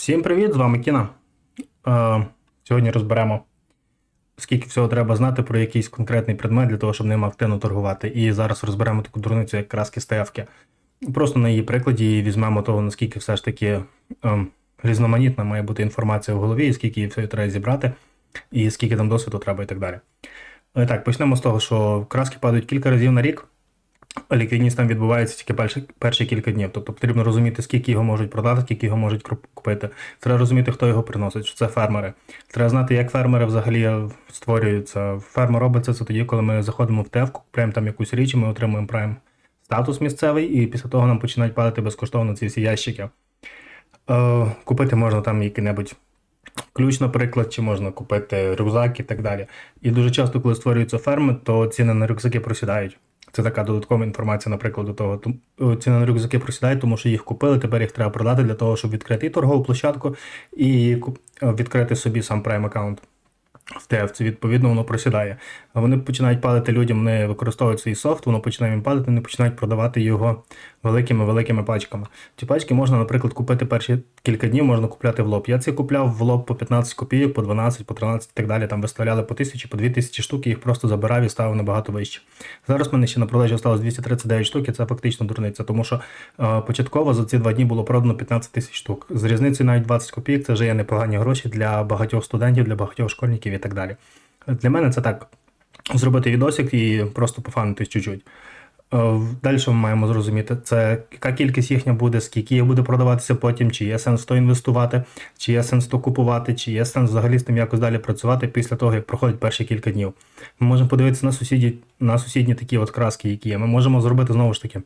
Всім привіт, з вами Кіна. Е, сьогодні розберемо, скільки всього треба знати про якийсь конкретний предмет для того, щоб ним активно торгувати. І зараз розберемо таку дурницю, як краски ставки. Просто на її прикладі візьмемо того, наскільки все ж таки е, різноманітна має бути інформація в голові, і скільки її все треба зібрати, і скільки там досвіду треба і так далі. І так, почнемо з того, що краски падають кілька разів на рік. Ліквідність там відбувається тільки перші, перші кілька днів. Тобто потрібно розуміти, скільки його можуть продати, скільки його можуть купити. Треба розуміти, хто його приносить, що це фермери. Треба знати, як фермери взагалі створюються. Фермер робиться це тоді, коли ми заходимо в ТЕВ, купуємо там якусь річ, і ми отримуємо прайм статус місцевий, і після того нам починають падати безкоштовно ці всі ящики. Е, купити можна там який-небудь ключ, наприклад, чи можна купити рюкзак і так далі. І дуже часто, коли створюються ферми, то ціни на рюкзаки просідають. Це така додаткова інформація, наприклад, до того. Е, Ціни на рюкзаки просідають, тому що їх купили, тепер їх треба продати для того, щоб відкрити і торгову площадку і е, відкрити собі сам прайм аккаунт. В ТФ, відповідно, воно просідає. Вони починають падати людям, вони використовують свій софт, воно починає їм падати, вони починають продавати його великими-великими пачками. Ці пачки можна, наприклад, купити перші кілька днів, можна купляти в лоб. Я ці купляв в лоб по 15 копійок, по 12, по 13 і так далі. Там виставляли по 1000, по 2000 штук, їх просто забирав і ставив набагато вище. Зараз в мене ще на продажі осталось 239 штук, і це фактично дурниця, тому що е, початково за ці два дні було продано 15 тисяч штук. З різницею навіть 20 копійок це вже є непогані гроші для багатьох студентів, для багатьох школьників і так далі. Для мене це так. Зробити відосик і просто пофанитись чуть-чуть. Далі ми маємо зрозуміти, це яка кількість їхня буде, скільки їх буде продаватися потім, чи є сенс то інвестувати, чи є сенс то купувати, чи є сенс взагалі з тим якось далі працювати після того, як проходять перші кілька днів. Ми можемо подивитися на сусіді, на сусідні такі от краски, які є. Ми можемо зробити знову ж таки.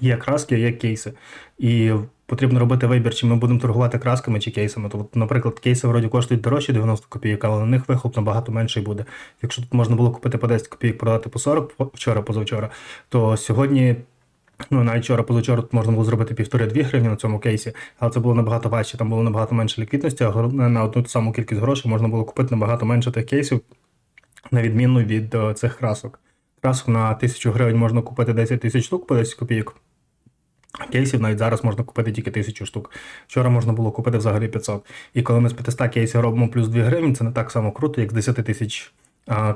Є краски, є кейси. І потрібно робити вибір, чи ми будемо торгувати красками чи кейсами. Тобто, наприклад, кейси вроді коштують дорожче 90 копійок, але на них вихлоп набагато менший буде. Якщо тут можна було купити по 10 копійок, продати по 40 вчора, позавчора, то сьогодні. Ну, навіть вчора, позавчора можна було зробити півтори-дві гривні на цьому кейсі, але це було набагато важче, там було набагато менше ліквідності, а на одну ту саму кількість грошей можна було купити набагато менше тих кейсів, на відміну від е, цих красок. Красок на тисячу гривень можна купити 10 тисяч штук по 10 копійок. Кейсів навіть зараз можна купити тільки 1000 штук. Вчора можна було купити взагалі 500. І коли ми з 500 кейсів робимо плюс 2 гривні, це не так само круто, як з 10 тисяч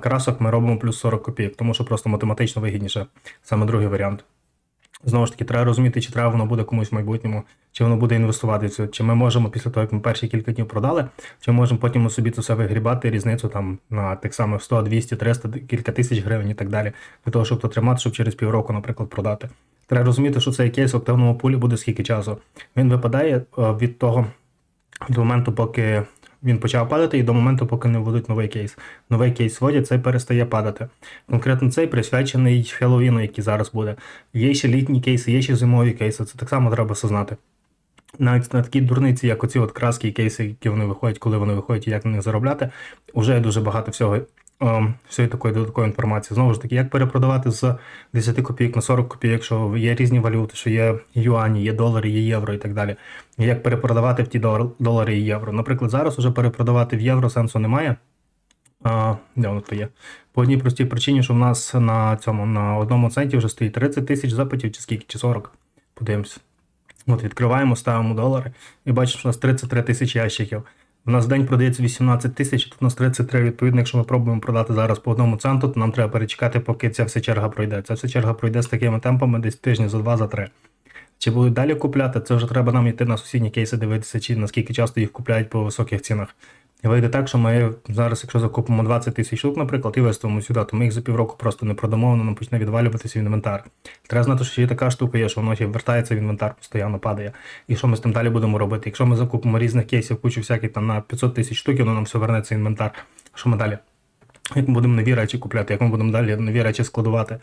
красок ми робимо плюс 40 копійок, тому що просто математично вигідніше саме другий варіант. Знову ж таки, треба розуміти, чи треба воно буде комусь в майбутньому, чи воно буде інвестувати в це, чи ми можемо після того, як ми перші кілька днів продали, чи ми можемо потім собі це все вигрібати, різницю там на тих самих 100, 200, 300, кілька тисяч гривень і так далі, для того, щоб то тримати, щоб через півроку, наприклад, продати. Треба розуміти, що цей кейс в активному пулі буде скільки часу. Він випадає е, від того від моменту, поки він почав падати, і до моменту, поки не введуть новий кейс. Новий кейс вводять, цей перестає падати. Конкретно цей присвячений Хеллоуіну, який зараз буде. Є ще літні кейси, є ще зимові кейси. Це так само треба все. Навіть на такі дурниці, як оці от краски і кейси, які вони виходять, коли вони виходять і як на них заробляти, вже дуже багато всього. Ем, Всієї такої додаткової інформації. Знову ж таки, як перепродавати з 10 копійок на 40 копійок, що є різні валюти, що є юані, є долари, є євро і так далі. Як перепродавати в ті долари і євро. Наприклад, зараз уже перепродавати в євро сенсу немає. А, де воно то є? По одній простій причині, що в нас на цьому на одному центі вже стоїть 30 тисяч запитів, чи скільки, чи 40. Подивимося. От відкриваємо, ставимо долари і бачимо, що у нас 33 тисячі ящиків. У нас в день продається 18 тисяч, тут у нас 33. Відповідно, якщо ми пробуємо продати зараз по одному центу, то нам треба перечекати, поки ця вся черга пройде. Ця вся черга пройде з такими темпами десь тижні за два, за три. Чи будуть далі купляти, це вже треба нам йти на сусідні кейси, дивитися, чи наскільки часто їх купляють по високих цінах. Вийде так, що ми зараз, якщо закупимо 20 тисяч штук, наприклад, і виставимо сюди, то ми їх за півроку просто не продамо, воно нам почне відвалюватися в інвентар. Треба знати, що є така штука є, що воно ще вертається в інвентар, постійно падає. І що ми з тим далі будемо робити? Якщо ми закупимо різних кейсів, кучу всяких там на 500 тисяч штук, воно нам все вернеться в інвентар. Що ми далі? Як ми будемо нові речі купляти, як ми будемо далі нові речі складувати,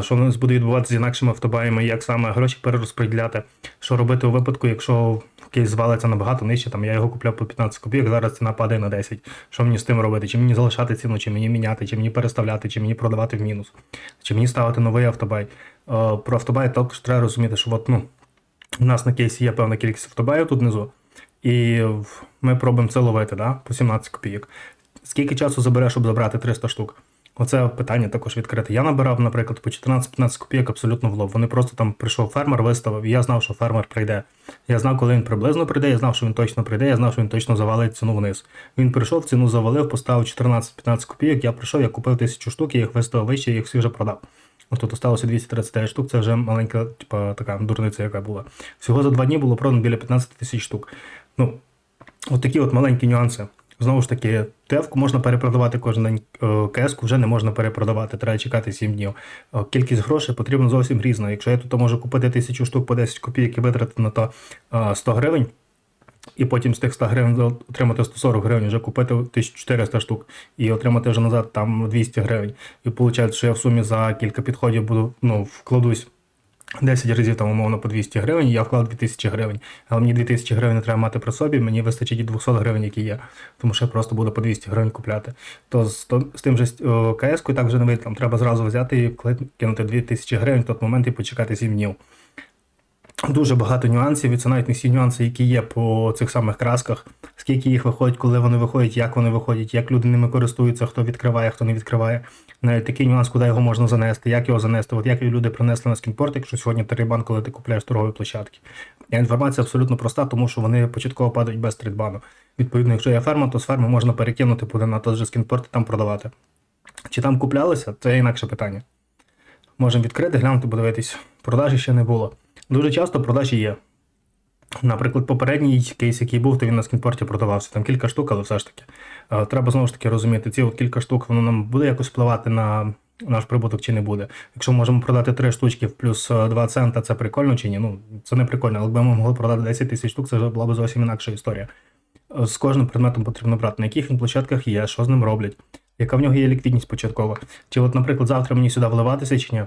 що в нас буде відбуватися з інакшими автобаями, як саме гроші перерозподіляти, що робити у випадку, якщо кейс звалиться набагато нижче, там я його купляв по 15 копійок, зараз ціна падає на 10. Що мені з тим робити? Чи мені залишати ціну, чи мені міняти, чи мені переставляти, чи мені продавати в мінус, чи мені ставити новий автобай. Е, Про автобай також треба розуміти, що от, ну, у нас на кейсі є певна кількість автобаїв тут внизу, і ми пробуємо це ловити да, по 17 копійок. Скільки часу забере, щоб забрати 300 штук? Оце питання також відкрите. Я набирав, наприклад, по 14-15 копійок абсолютно в лоб. Вони просто там прийшов фермер, виставив, і я знав, що фермер прийде. Я знав, коли він приблизно прийде, я знав, що він точно прийде, я знав, що він точно завалить ціну вниз. Він прийшов, ціну завалив, поставив 14-15 копійок. Я прийшов, я купив тисячу штук, я їх виставив вище, я їх всі вже продав. От тут осталося 239 штук, це вже маленька, типа така дурниця, яка була. Всього за два дні було продано біля 15 тисяч штук. Ну, от такі от маленькі нюанси. Знову ж таки, ТФ можна перепродавати кожен день, КС вже не можна перепродавати, треба чекати 7 днів. Е, Кількість грошей потрібна зовсім різна. Якщо я тут можу купити тисячу штук по 10 копійок і витратити на то е, 100 гривень, і потім з тих 100 гривень отримати 140 гривень, вже купити 1400 штук і отримати вже назад там 200 гривень. І виходить, що я в сумі за кілька підходів буду ну, вкладусь 10 разів там умовно по 200 гривень, я вклав 2000 гривень. Але мені 2000 гривень треба мати при собі, мені вистачить і 200 гривень, які є. Тому що я просто буду по 200 гривень купляти. То з, то, з тим же КС-кою так вже не вийде. Там треба зразу взяти і кинути 2000 гривень в той момент і почекати 7 днів. Дуже багато нюансів, і це навіть не всі нюанси, які є по цих самих красках, скільки їх виходить, коли вони виходять, як вони виходять, як люди ними користуються, хто відкриває, хто не відкриває. Навіть такий нюанс, куди його можна занести, як його занести, от як люди принесли на скінпорт, якщо сьогодні трейдбан, коли ти купляєш торгові площадки. І інформація абсолютно проста, тому що вони початково падають без трейдбану. Відповідно, якщо є ферма, то з ферми можна перекинути буде на той же скінпорт і там продавати. Чи там куплялися, це інакше питання. Можемо відкрити, глянути, подивитись. Продажі ще не було. Дуже часто продажі є. Наприклад, попередній кейс, який був, то він на скінпорті продавався. Там кілька штук, але все ж таки. Е, Треба знову ж таки розуміти, ці от кілька штук воно нам буде якось впливати на наш прибуток чи не буде. Якщо ми можемо продати 3 штучки плюс 2 цента, це прикольно чи ні? Ну, це не прикольно, але якби ми могли продати 10 тисяч штук, це була б зовсім інакша історія. Е, З кожним предметом потрібно брати, на яких він площадках є, що з ним роблять, яка в нього є ліквідність початкова. Чи, от, наприклад, завтра мені сюди вливатися чи ні?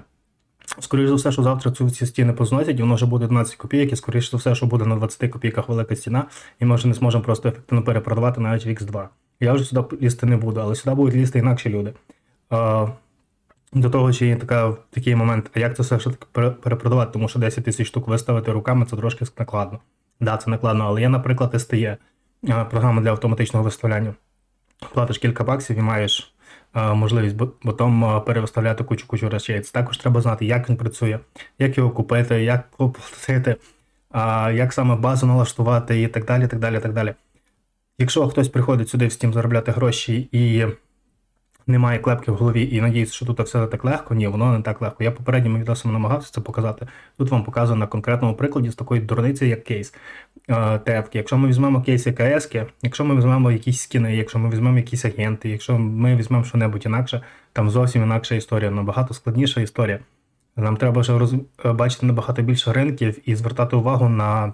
Скоріше за все, що завтра цю ці стіни позносять, воно вже буде 12 копійок, і скоріше за все, що буде на 20 копійках велика стіна, і ми вже не зможемо просто ефективно перепродавати навіть в X2. Я вже сюди лізти не буду, але сюди будуть лізти інакші люди. А, До того ще є така, такий момент, а як це все ж таки перепродавати, тому що 10 тисяч штук виставити руками це трошки накладно. Да, це накладно, але є, наприклад, STE, програма для автоматичного виставляння. Платиш кілька баксів і маєш можливість потім перевиставляти кучу-кучу речей. Це також треба знати, як він працює, як його купити, як оплатити, як саме базу налаштувати і так далі. так далі, так далі. Якщо хтось приходить сюди в Steam заробляти гроші і немає клепки в голові і надіється, що тут все так легко, ні, воно не так легко. Я попередньому відосом намагався це показати. Тут вам показую на конкретному прикладі з такої дурниці, як кейс ТФ. Якщо ми візьмемо кейси КС, якщо ми візьмемо якісь скіни, якщо ми візьмемо якісь агенти, якщо ми візьмемо що-небудь інакше, там зовсім інакша історія, набагато складніша історія. Нам треба вже роз... бачити набагато більше ринків і звертати увагу на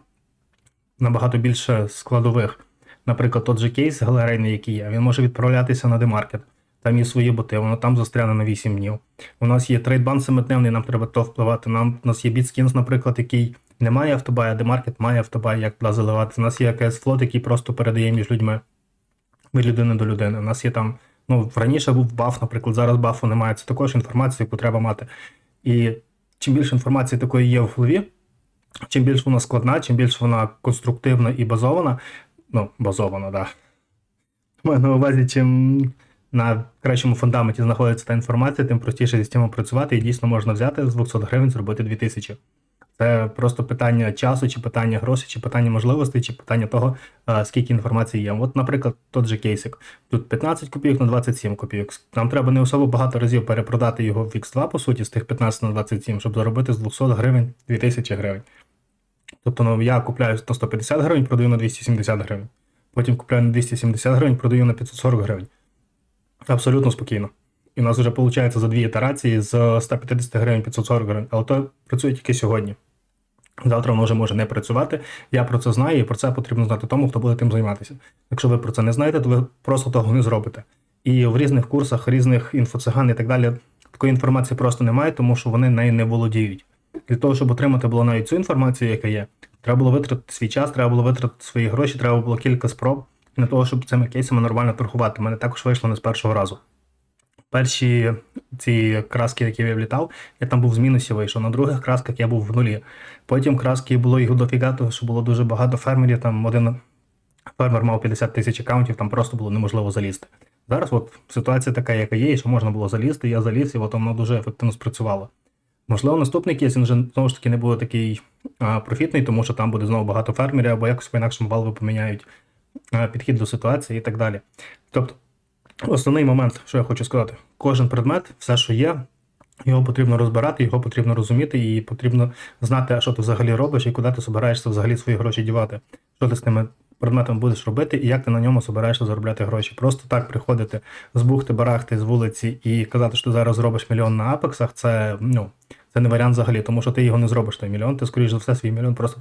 набагато більше складових. Наприклад, тот же кейс галерейний, який є, він може відправлятися на демаркет. Там є свої боти, воно там застряне на 8 днів. У нас є трейдбан семидневний, нам треба то впливати. Нам, У нас є BitSkins, наприклад, який не має автобай, а демаркет має автобай, як туди заливати. У нас є якийсь флот, який просто передає між людьми від людини до людини. У нас є там, ну, раніше був баф, наприклад, зараз бафу немає. Це також інформація, яку треба мати. І чим більше інформації такої є в голові, чим більш вона складна, чим більш вона конструктивна і базована, ну, базована. Да. Маю на увазі, чим на кращому фундаменті знаходиться та інформація, тим простіше з цим працювати і дійсно можна взяти з 200 гривень зробити 2000. Це просто питання часу, чи питання грошей, чи питання можливостей, чи питання того, скільки інформації є. От, наприклад, тот же кейсик. Тут 15 копійок на 27 копійок. Нам треба не особо багато разів перепродати його в X2, по суті, з тих 15 на 27, щоб заробити з 200 гривень 2000 гривень. Тобто ну, я купляю на 150 гривень, продаю на 270 гривень. Потім купляю на 270 гривень, продаю на 540 гривень. Абсолютно спокійно. І у нас вже виходить за дві ітерації з 150 гривень 540 гривень, але то працює тільки сьогодні. Завтра воно вже може не працювати. Я про це знаю, і про це потрібно знати тому, хто буде тим займатися. Якщо ви про це не знаєте, то ви просто того не зробите. І в різних курсах, різних інфоциган і так далі такої інформації просто немає, тому що вони нею не володіють. Для того, щоб отримати було навіть цю інформацію, яка є, треба було витратити свій час, треба було витратити свої гроші, треба було кілька спроб для того, щоб цими кейсами нормально торгувати. У мене також вийшло не з першого разу. Перші ці краски, які я влітав, я там був з мінусі вийшов. На других красках я був в нулі. Потім краски було їх дофіга, тому що було дуже багато фермерів. Там один фермер мав 50 тисяч аккаунтів, там просто було неможливо залізти. Зараз от ситуація така, яка є, що можна було залізти, я заліз, і от воно дуже ефективно спрацювало. Можливо, наступний кейс він вже знову ж таки не буде такий а, профітний, тому що там буде знову багато фермерів, або якось по-інакшому Valve поміняють а, підхід до ситуації і так далі. Тобто, основний момент, що я хочу сказати, кожен предмет, все, що є, його потрібно розбирати, його потрібно розуміти, і потрібно знати, що ти взагалі робиш і куди ти збираєшся взагалі свої гроші дівати. Що ти з тими предметами будеш робити, і як ти на ньому збираєшся заробляти гроші. Просто так приходити з бухти, барахти з вулиці і казати, що ти зараз зробиш мільйон на апексах, це ну. Це не варіант взагалі, тому що ти його не зробиш той мільйон, ти, скоріш за все, свій мільйон просто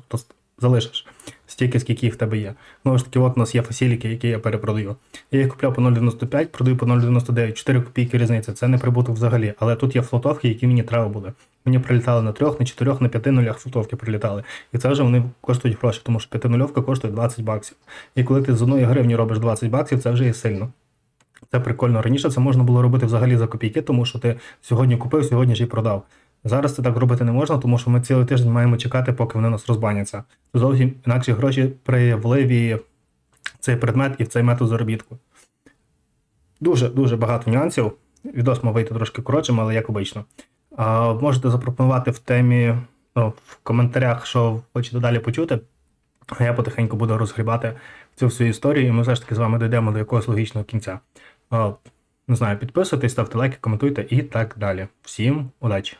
залишиш стільки, скільки їх в тебе є. Знову ж таки, от у нас є фасіліки, які я перепродаю. Я їх купляв по 0,95, продаю по 0,99, 4 копійки різниця. Це не прибуток взагалі. Але тут є флотовки, які мені треба були. Мені прилітали на трьох, на чотирьох, на п'яти нулях флотовки прилітали. І це вже вони коштують гроші, тому що п'ятинульовка коштує 20 баксів. І коли ти з одної гривні робиш 20 баксів, це вже є сильно. Це прикольно. Раніше це можна було робити взагалі за копійки, тому що ти сьогодні купив, сьогодні ж і продав. Зараз це так робити не можна, тому що ми цілий тиждень маємо чекати, поки вони нас розбаняться. Зовсім інакші гроші при цей предмет і цей метод заробітку. Дуже дуже багато нюансів. Відос мав вийти трошки коротшим, але як обично. А, можете запропонувати в темі ну, в коментарях, що хочете далі почути. А я потихеньку буду розгрібати цю всю історію, і ми все ж таки з вами дійдемо до якогось логічного кінця. А, не знаю, підписуйтесь, ставте лайки, коментуйте і так далі. Всім удачі!